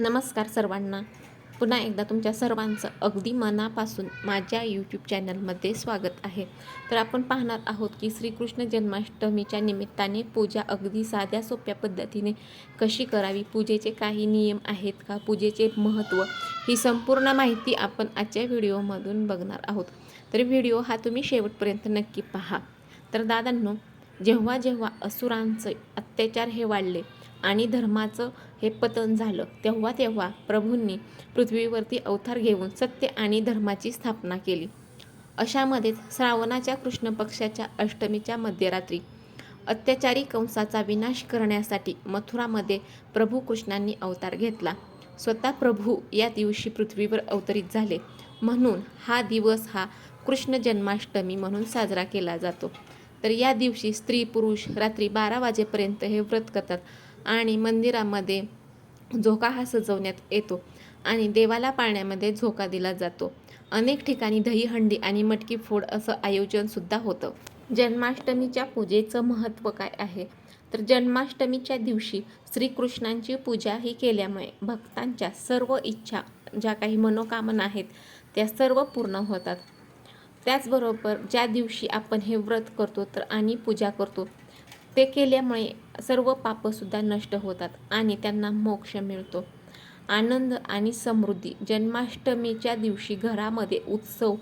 नमस्कार सर्वांना. पुन्हा एकदा तुमच्या सर्वांचं अगदी मनापासून माझ्या यूट्यूब चॅनलमध्ये स्वागत आहे. तर आपण पाहणार आहोत की श्रीकृष्ण जन्माष्टमीच्या निमित्ताने पूजा अगदी साध्या सोप्या पद्धतीने कशी करावी? पूजेचे काही नियम आहेत का? पूजेचे महत्त्व ही संपूर्ण माहिती आपण आजच्या व्हिडिओमधून बघणार आहोत. तर व्हिडिओ हा तुम्ही शेवटपर्यंत नक्की पहा. तर दादांनो जेव्हा जेव्हा असुरांचे अत्याचार हे वाढले आणि धर्माचं हे पतन झालं. तेव्हा तेव्हा प्रभूंनी पृथ्वीवरती अवतार घेऊन सत्य आणि धर्माची स्थापना केली. अशामध्येच श्रावणाच्या कृष्ण पक्षाच्या अष्टमीच्या मध्यरात्री अत्याचारी कंसाचा विनाश करण्यासाठी मथुरामध्ये प्रभू कृष्णांनी अवतार घेतला. स्वतः प्रभू या दिवशी पृथ्वीवर अवतरित झाले म्हणून हा दिवस हा कृष्ण जन्माष्टमी म्हणून साजरा केला जातो. तर या दिवशी स्त्री पुरुष रात्री बारा वाजेपर्यंत हे व्रत करतात. आणि मंदिरामध्ये झोका हा सजवण्यात येतो आणि देवाला पाळण्यामध्ये झोका दिला जातो. अनेक ठिकाणी दहीहंडी आणि मटकी फोड असं आयोजनसुद्धा होतं. जन्माष्टमीच्या पूजेचं महत्त्व काय आहे? तर जन्माष्टमीच्या दिवशी श्रीकृष्णांची पूजा ही केल्यामुळे भक्तांच्या सर्व इच्छा ज्या काही मनोकामना आहेत त्या सर्व पूर्ण होतात. त्याचबरोबर ज्या दिवशी आपण हे व्रत करतो तर आणि पूजा करतो ते केल्यामुळे सर्व पापसुद्धा नष्ट होतात आणि त्यांना मोक्ष मिळतो. आनंद आणि समृद्धी जन्माष्टमीच्या दिवशी घरामध्ये उत्सव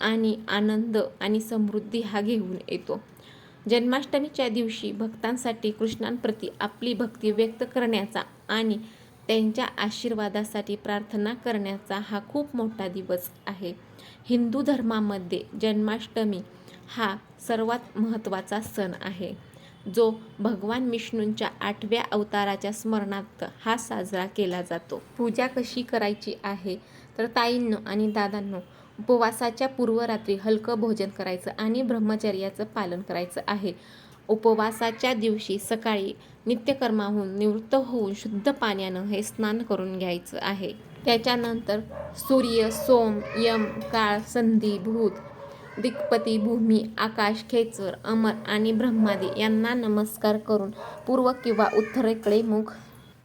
आणि आनंद आणि समृद्धी हा घेऊन येतो. जन्माष्टमीच्या दिवशी भक्तांसाठी कृष्णांप्रती आपली भक्ती व्यक्त करण्याचा आणि त्यांच्या आशीर्वादासाठी प्रार्थना करण्याचा हा खूप मोठा दिवस आहे. हिंदू धर्मामध्ये जन्माष्टमी हा सर्वात महत्त्वाचा सण आहे. जो भगवान विष्णूंच्या आठव्या अवताराच्या स्मरणार्थ हा साजरा केला जातो. पूजा कशी करायची आहे? तर ताईंनो आणि दादांनो उपवासाच्या पूर्वरात्री हलकं भोजन करायचं आणि ब्रह्मचर्याचं पालन करायचं आहे. उपवासाच्या दिवशी सकाळी नित्यकर्माहून निवृत्त होऊन शुद्ध पाण्यानं हे स्नान करून घ्यायचं आहे. त्याच्यानंतर सूर्य सोम यम काळ संधी भूत दिक्पती भूमी आकाश खेचर अमर आणि ब्रह्मादी यांना नमस्कार करून पूर्व किंवा उत्तरेकडे मुख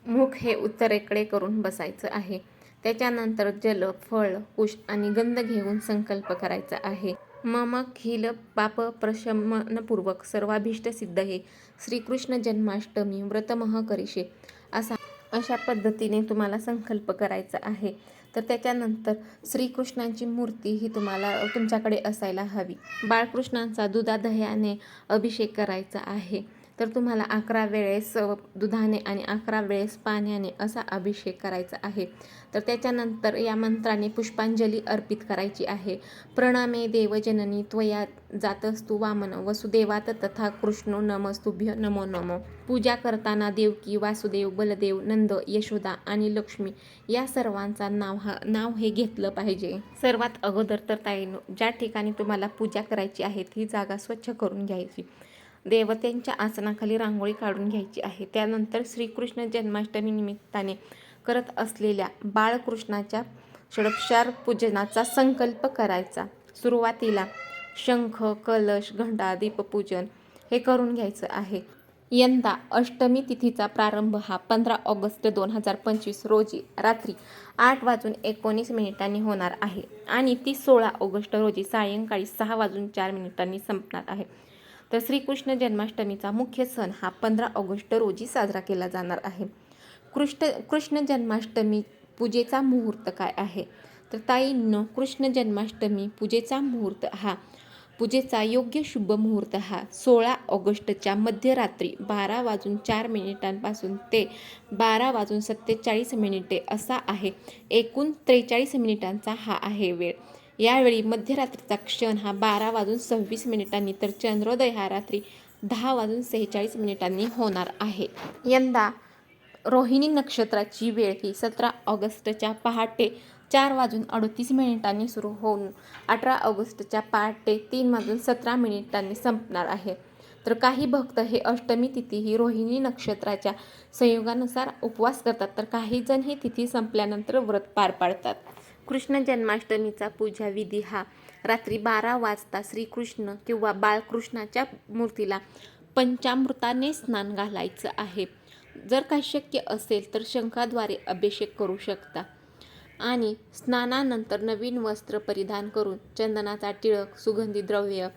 मुख हे उत्तरेकडे करून बसायचं आहे. त्याच्यानंतर जल फळ कुश आणि गंध घेऊन संकल्प करायचा आहे. मम खिल पाप प्रशमनपूर्वक सर्वाभीष्ट सिद्ध हे. श्रीकृष्ण जन्माष्टमी व्रतमह करिषे असा अशा पद्धतीने तुम्हाला संकल्प करायचा आहे. तर त्याच्यानंतर श्रीकृष्णांची मूर्ती ही तुम्हाला तुमच्याकडे असायला हवी. बाळकृष्णांचा दुधादह्याने अभिषेक करायचा आहे. तर तुम्हाला अकरा वेळेस दुधाने आणि अकरा वेळेस पाण्याने असा अभिषेक करायचा आहे. तर त्याच्यानंतर या मंत्राने पुष्पांजली अर्पित करायची आहे. प्रणामे देवजननी त्वया जातस्तु वामन वसुदेवात तथा कृष्णो नमस्तुभ्य नमो नमो. पूजा करताना देवकी वासुदेव बलदेव नंद यशोदा आणि लक्ष्मी या सर्वांचा नाव हा नाव हे घेतलं पाहिजे. सर्वात अगोदर तर ताईनो ज्या ठिकाणी तुम्हाला पूजा करायची आहे ती जागा स्वच्छ करून घ्यायची. देवतेंच्या आसनाखाली रांगोळी काढून घ्यायची आहे. त्यानंतर श्रीकृष्ण जन्माष्टमी निमित्ताने करत असलेल्या बाळकृष्णाच्या षडक्षार पूजनाचा संकल्प करायचा. सुरुवातीला शंख कलश घंटा दीपपूजन हे करून घ्यायचं आहे. यंदा अष्टमी तिथीचा प्रारंभ हा पंधरा ऑगस्ट दोन हजार पंचवीस रोजी रात्री आठ वाजून एकोणीस मिनिटांनी होणार आहे आणि ती सोळा ऑगस्ट रोजी सायंकाळी सहा वाजून चार मिनिटांनी संपणार आहे. तर श्रीकृष्ण जन्माष्टमीचा मुख्य सण हा पंधरा ऑगस्ट रोजी साजरा केला जाणार आहे. कृष्ण कृष्ण जन्माष्टमी पूजेचा मुहूर्त काय आहे? तर ताईंनो कृष्ण जन्माष्टमी पूजेचा मुहूर्त हा पूजेचा योग्य शुभ मुहूर्त हा सोळा ऑगस्टच्या मध्यरात्री बारा वाजून चार मिनिटांपासून ते बारा वाजून सत्तेचाळीस मिनिटे असा आहे. एकूण त्रेचाळीस मिनिटांचा हा आहे वेळ. यावेळी मध्यरात्रीचा क्षण हा बारा वाजून सव्वीस मिनिटांनी तर चंद्रोदय हा रात्री दहा वाजून सेहेचाळीस मिनिटांनी होणार आहे. यंदा रोहिणी नक्षत्राची वेळ ही सतरा ऑगस्टच्या पहाटे चार वाजून अडतीस मिनिटांनी सुरू होऊन अठरा ऑगस्टच्या पहाटे तीन वाजून सतरा मिनिटांनी संपणार आहे. तर काही भक्त हे अष्टमी तिथी ही रोहिणी नक्षत्राच्या संयोगानुसार उपवास करतात तर काही जण ही तिथी संपल्यानंतर व्रत पार पाडतात. कृष्ण जन्माष्टमीचा पूजा विधी हा रात्री बारा वाजता श्रीकृष्ण किंवा बाळकृष्णाच्या मूर्तीला पंचामृताने स्नान घालायचं आहे. जर काही शक्य असेल तर शंखाद्वारे अभिषेक करू शकता. आणि स्नानानंतर नवीन वस्त्र परिधान करून चंदनाचा टिळक सुगंधी द्रव्य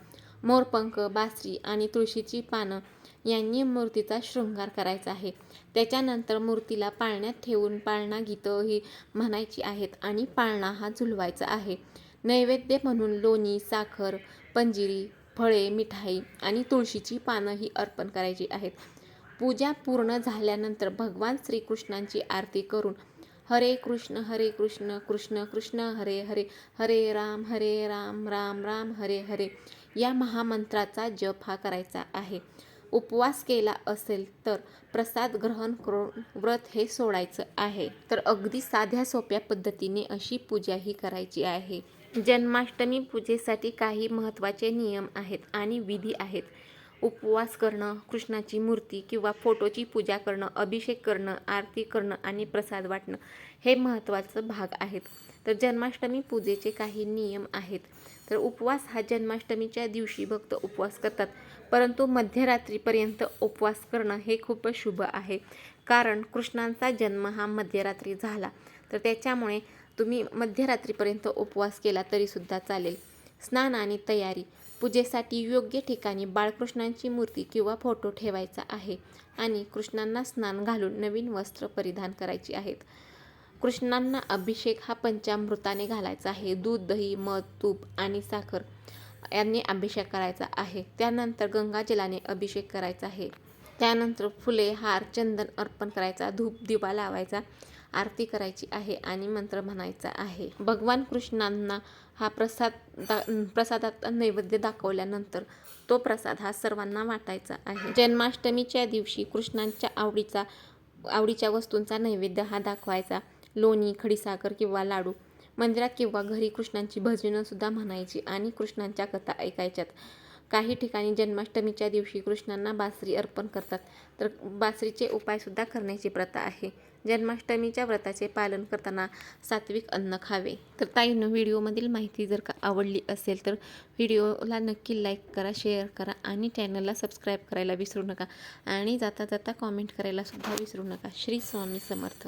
मोरपंख बासरी आणि तुळशीची पानं यांनी मूर्तीचा शृंगार करायचा आहे. त्याच्यानंतर मूर्तीला पाळण्यात ठेवून पाळणा गीतं ही म्हणायची आहेत आणि पाळणा हा झुलवायचा आहे. नैवेद्य म्हणून लोणी साखर पंजिरी फळे मिठाई आणि तुळशीची पानं ही अर्पण करायची आहेत. पूजा पूर्ण झाल्यानंतर भगवान श्रीकृष्णांची आरती करून हरे कृष्ण हरे कृष्ण कृष्ण कृष्ण हरे हरे हरे राम हरे राम राम राम हरे हरे या महामंत्राचा जप हा करायचा आहे. उपवास केला असेल तर प्रसाद ग्रहण करून व्रत हे सोडायचं आहे. तर अगदी साध्या सोप्या पद्धतीने अशी पूजा ही करायची आहे. जन्माष्टमी पूजेसाठी काही महत्त्वाचे नियम आहेत आणि विधी आहेत. उपवास करणं कृष्णाची मूर्ती किंवा फोटोची पूजा करणं अभिषेक करणं आरती करणं आणि प्रसाद वाटणं हे महत्त्वाचं भाग आहेत. तर जन्माष्टमी पूजेचे काही नियम आहेत. तर उपवास हा जन्माष्टमीच्या दिवशी भक्त उपवास करतात. परंतु मध्यरात्रीपर्यंत उपवास करणं हे खूप शुभ आहे. कारण कृष्णांचा जन्म हा मध्यरात्री झाला. तर त्याच्यामुळे तुम्ही मध्यरात्रीपर्यंत उपवास केला तरीसुद्धा चालेल. स्नान आणि तयारी. पूजेसाठी योग्य ठिकाणी बाळकृष्णांची मूर्ती किंवा फोटो ठेवायचा आहे. आणि कृष्णांना स्नान घालून नवीन वस्त्र परिधान करायची आहेत. कृष्णांना अभिषेक हा पंचामृताने घालायचा आहे. दूध दही मध तूप आणि साखर यांनी अभिषेक करायचा आहे. त्यानंतर गंगाजलाने अभिषेक करायचा आहे. त्यानंतर फुले हार चंदन अर्पण करायचा धूप दिवा लावायचा आरती करायची आहे आणि मंत्र म्हणायचा आहे. भगवान कृष्णांना हा प्रसाद दा प्रसादात नैवेद्य दाखवल्यानंतर तो प्रसाद हा सर्वांना वाटायचा आहे. जन्माष्टमीच्या दिवशी कृष्णांच्या आवडीचा आवडीच्या वस्तूंचा नैवेद्य हा दाखवायचा. लोणी खडीसाखर किंवा लाडू. मंदिरात किंवा घरी कृष्णांची भजनंसुद्धा म्हणायची आणि कृष्णांच्या कथा ऐकायच्यात. काही ठिकाणी जन्माष्टमीच्या दिवशी कृष्णांना बासरी अर्पण करतात. तर बासरीचे उपायसुद्धा करण्याची प्रथा आहे. जन्माष्टमीच्या व्रताचे पालन करताना सात्विक अन्न खावे. तर ताईनं व्हिडिओमधील माहिती जर का आवडली असेल तर व्हिडिओला नक्की लाईक करा शेअर करा आणि चॅनलला सबस्क्राईब करायला विसरू नका. आणि जाता जाता कॉमेंट करायलासुद्धा विसरू नका. श्री स्वामी समर्थ.